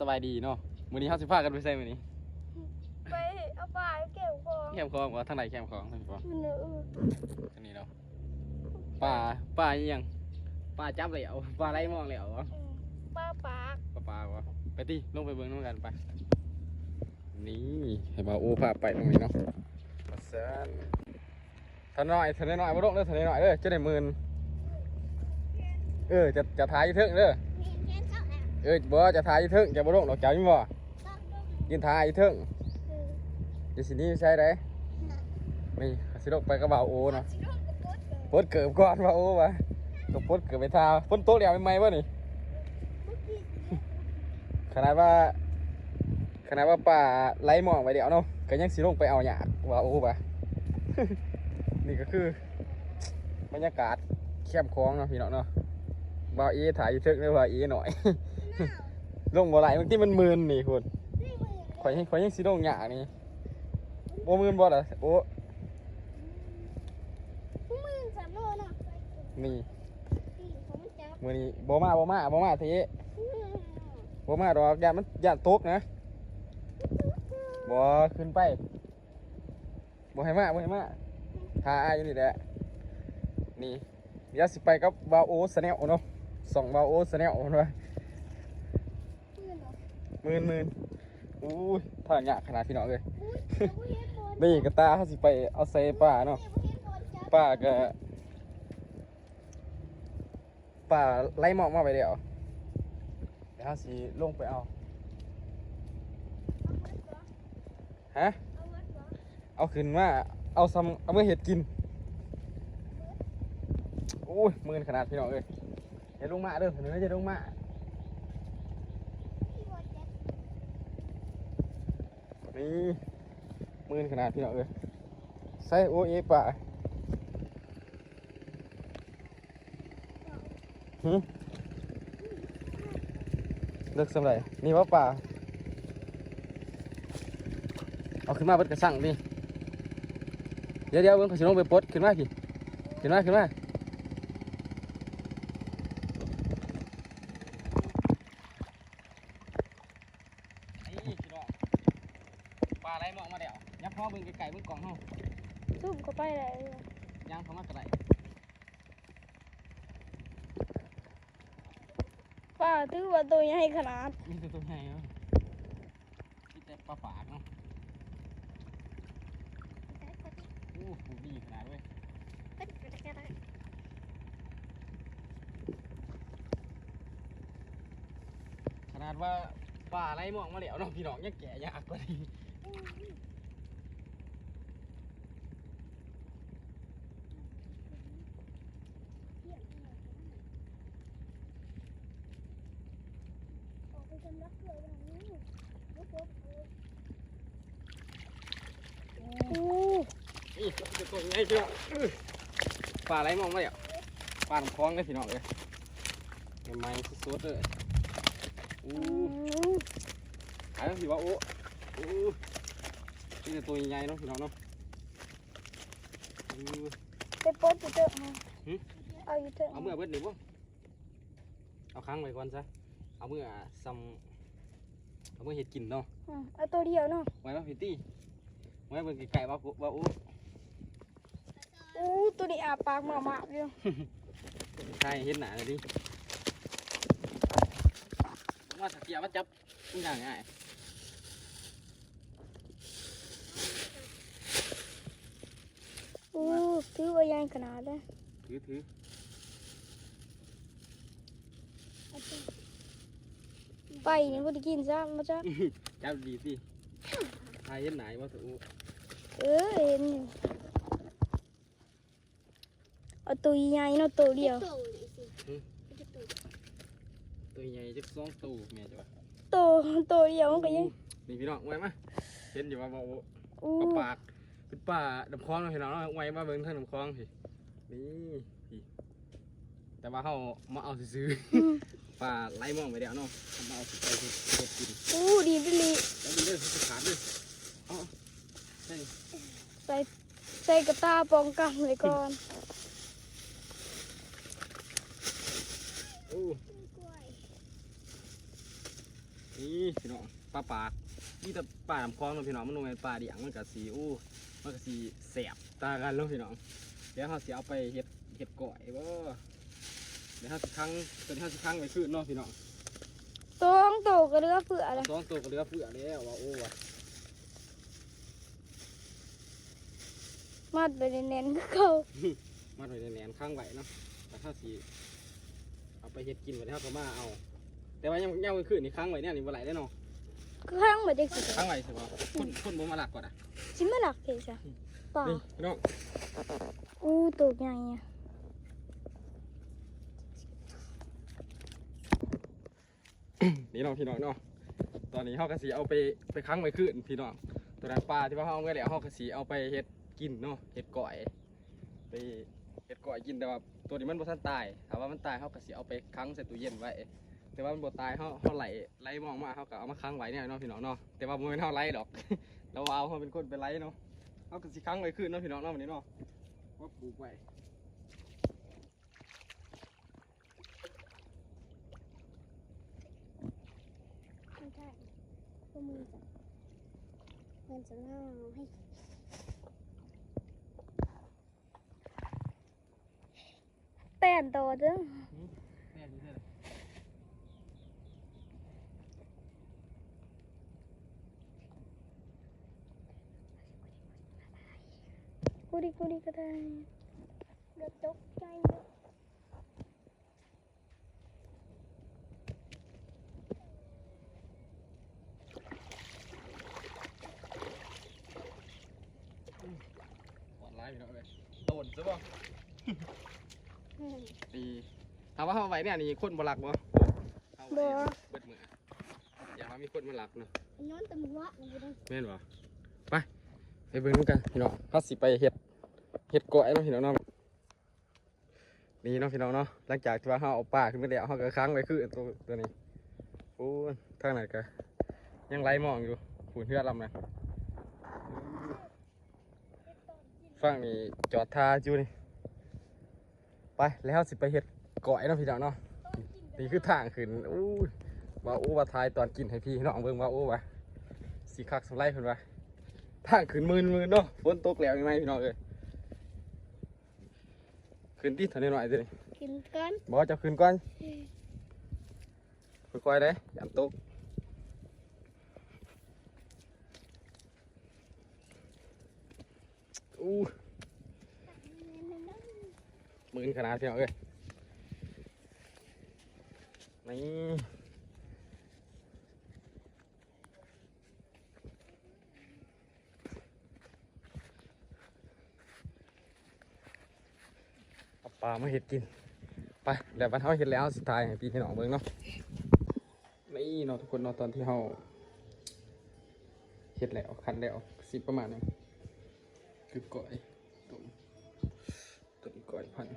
สบายดีเนาะมื้อนี้เฮาสิพากันไปไสมื้อนี้ไปเอาปลาเก็บของแคมป์คลองว่าทางไหนแคมป์คลองทางนี้บ่มันเนื้อทางนี้เนาะป่าป่าอีหยังป่าจับแล้วป่าไล่มองแล้วบ่ปลาปากป่าป่าบ่ไปติลงไปเบิ่งนํกันไปนี่ให้บ่าวโอ้พาไปตรงนี้เนาะมาซันทันน้อยทันน้อยบ่ลงเด้อทันน้อยเด้อจะได้หมื่นเออจะจะถ่ายอยู่เทิงเด้อมีแค่สองอะ เออบ่จะถ่ายอยู่เทิงจะบ่ลงดอกเจ้าอยู่บ่ต้องต้องยืนถ่ายอยู่เทิงจะสินี้ใช่ได้นี่สิลงไปกับบ่าโอเนาะสิโดนกระปุกเลยปดเกิบก่อนว่าโอ้วะก็ปดเกิบไปทาฝนโต๊ะเดียวไม่ไหมวะนี่ขนาดว่าขนาดว่าป่าไล่หมองไปเดียวเนาะก็ยังสิลงไปเอาหยาว่าโอ้วะนี่ก็คือบรรยากาศเข้มคลองเนาะพี่น้องเนาะบ่าวเอถ่ายอยู่เทึกเลยว่าเอหน่อย ลงบ่ไหลบางที่มันมืนนี่คุณนี่มือข่อยยังข่อยยังสิลงหยากนี่บ่มืนบ่ล่ะโอ้มือสามโลเนาะนี่ตีของมันจับมื้อนี้บ่มาบ่มาบ่มาเทบ่มาดอกยานมันยานตกนะบ่ขึ้นไปบ่ให้มาบ่ให้มาท่าอายอยู่นี่แหละนี่เดี๋ยวสิไปกับบาวโอสแนลเนาะส่องบาวโอสแนลเนาะห มื่นหมื่นอู้ยท่านยากขนาดพี่น้องเลยนี่กระตาเขาสิไปเอาใส่ป่าเนาะป่าก็ป่าไล่หมอกมาไปเดียวเดี๋ยวเขาสิลงไปเอาฮะเอาขึ้นมาเอาซ้ำเอาเมื่อเห็ดกินโอ้ยมือนขนาดพี่น้องเอ้ยอย่าลงมาเด้อเดี๋ยวจะลงมา นี่มือนขนาดพี่น้องเอ้ยใส่โอเอป่าหืมเลิกสำไรนี่ว่าป่าเอาขึ้นมาเบิดกระสั่งดิเดี๋ยวเดี๋ยวเบิ่งเขาสิลงไปปดขึ้นมาพี่ขึ้นมาขึ้นมานี่พี่น้องปลาไหลมองมาแล้วยับพ่อ เบิ่งไกลๆเบิ่งกล่องเฮาซุ่มเข้าไปเลยย่างเข้ามากระไรปลาถือว่าตัวใหญ่ขนาดมีแต่ตัวใหญ่เนาะมีแต่ปลาปากเนาะโอ้โหดีขนาดเว้ยขนาดว่าปลาไหลมองมาแล้วเนาะพี่น้องยังแก่ยากกว่านี้ อู้นี่จะตัวใหญ่พี่น้องอื้อปลาไหลมองไมาแล้วปลาหนองคล้องเลยพี่น้องเลยใหม่ๆสดๆเลยอู้หายแล้วสิว่าโอ้โอ้นี่แต่ตัวใหญ่เนาะพี่น้องเนาะอือไปปดอยู่เถอะเอาอยู่เถอะเอาเมื่อเบิดหนึ่งบ่เอาค้างไว้ก่อนซะ เอาเมื่อซ้ำเอาเมื่อเห็ดกินเนาะเอาตัวเดียวเนาะไว้ว่าพี่ตี้ไว้เบิ่งไก่ๆว่าปุ๊ว่าโอ้อู้ตัวนี้อาปากหมาๆอยู่ใช่เห็ดหนาเลยดิว่าสักเกียร์ว่าจับมันอย่างง่ายอู้ถือว่าใหญ่ขนาดเลยถือถือ ไปนี่บ่ได้กินซ้ำมาจ้ะจับดีสิใช่เห็ดหนาว่าถูกเออเห็นอยู่เอาตัวใหญ่เนาะตัวเดียว ตัวใหญ่จักสองตัวแม่จ้ะตัวตัวเดียวมันก็ยังนี่พี่น้องไว้มาเห็นอยู่ว่าบ่โอ้อู้ปลาปากเป็นป่าดำคลองเนาะพี่น้องเนาะไว้มาเบิ่งทางดำคลองสินี่พี่แต่ว่าเขามาเอาซื้อๆ ปลาไล่มองไปเดียวเนาะเอามาเอาไปเฮ็ดเฮ็ดกินอู้ดีดิลีแล้วมันเลือดขาดเลยเอ๋อใช่ใส่ใส่กระตาป้องกันไว้ก่อนโอ้นี่พี่น้องปลาปากนี่แต่ปลาลำคลองเนาะพี่น้องมันลงเป็นปลาเดี่ยงมันกับสีอู้มันกับสีแสบตากันเนาะพี่น้องเดี๋ยวเขาสิเอาไปเฮ็ดเฮ็ดก่อยบ่ เดี๋ยวเขาสิครั้งตัวนี้เขาสิครั้งไว้คืนเนาะพี่น้องต้องโตกระเรือเผื่อละสองตัวก็เหลือเพื่อแล้วว่าโอ้ว่ะมัดไปแน่นๆคือเขามาไว้แหนนๆข้างไว้เนาะแต่ถ้าสิเอาไปเฮ็ดกินไว้แล้วก็มาเอา แต่ว่ายังยังไว้คืนนี่ค้างไว้เนี่ยนี่บ่ไหลได้เนาะข้างเหมือนเด็กสิค้างไว้ใช่ป่ะคนคนบ่มาหลักก่อนอะชิมาหลักเองจ้ะป่านี่พี่น้องอู้ตัวใหญ่อะ นี่เนาะพี่น้องเนาะตอนนี้เฮาก็สิเอาไปไปค้างไว้คืนพี่น้องตัวนั้นปลาที่ว่าเฮาเอาไว้แล้วเฮาก็สิเอาไปเฮ็ดกินเนาะเฮ็ดก่อย ไปเฮ็ดก่อยกินแต่ว่าตัวนี้มันบ่ทันตายถ้าว่ามันตายเฮาก็สิเอาไปค้างใส่ตู้เย็นไว้แต่ว่ามันบ่ตายเฮาเฮาไหลไหลมองมาเฮาก็เอามาค้างไว้เนี่ยเนาะพี่น้องเนาะแต่ว่าบ่แม่นเฮาไหลดอกเราเอาเฮาเป็นคนไปไหลเนาะเฮาก็สิค้างไว้คืนเนาะพี่น้องเนาะวันนี้เนาะว่าปลูกไว้ ไม่ใช่ ก็มือจ้ะมันจะน่าให้แป้นโตเด้อแม่นี่เด้อ กูดิกูดิก็ได้เดือดตกใจเด้อ ปอดร้าย พี่น้องเอ้ยโดนซะบ่นี่ถามว่าเฮาเอาไว้เนี่ยนี่คนบ่รักบ่เอาไว้เบิดมืออย่าว่ามีคนมารักเนาะย้อนตำรวจนะกูได้แม่นบ่ไปไปเบิ่งนำกันพี่น้องเฮาสิไปเฮ็ดเฮ็ดก้อยเนาะพี่น้องเนาะนี่เนาะพี่น้องเนาะหลังจากที่ว่าเฮาเอาปลาขึ้นมาแล้วเฮาก็ค้างไว้คือตัวตัวนี้โอ้ยทางไหนก็ยังไหลมองอยู่ฝุ่นเฮือดลำนะ ฝั่งนี้จอดท่าอยู่นี่ ไปแล้วสิไปเฮ็ดก้อยเนาะพี่น้องเนาะนี่คือทางขึ้นอู้ยว่าอู้ว่าทายตอนกินให้พี่น้องเบิ่งว่าอู้ว่าสิคักสำไรเพิ่นว่าทางขึ้นมืนมืนเนาะฝนตกแล้วยังไงพี่น้องเอ้ยขึ้นที่ถนนหน่อยสิกินกันบอกจะขึ้นก่อนค่อยๆเลยอย่าตก อู้มืนขนาดพี่น้องเอ้ยนี่เอาปลามาเห็ดกิน ไปแล้ววันเฮาเห็ดแล้วสุดท้ายให้พี่หนองเบิ่งเนาะนี่เนาะทุกคนเนาะตอนที่เฮาเห็ดแล้วคันแล้วสิประมาณนี้ คือก้อยต้มต้มก้อยพันธุ์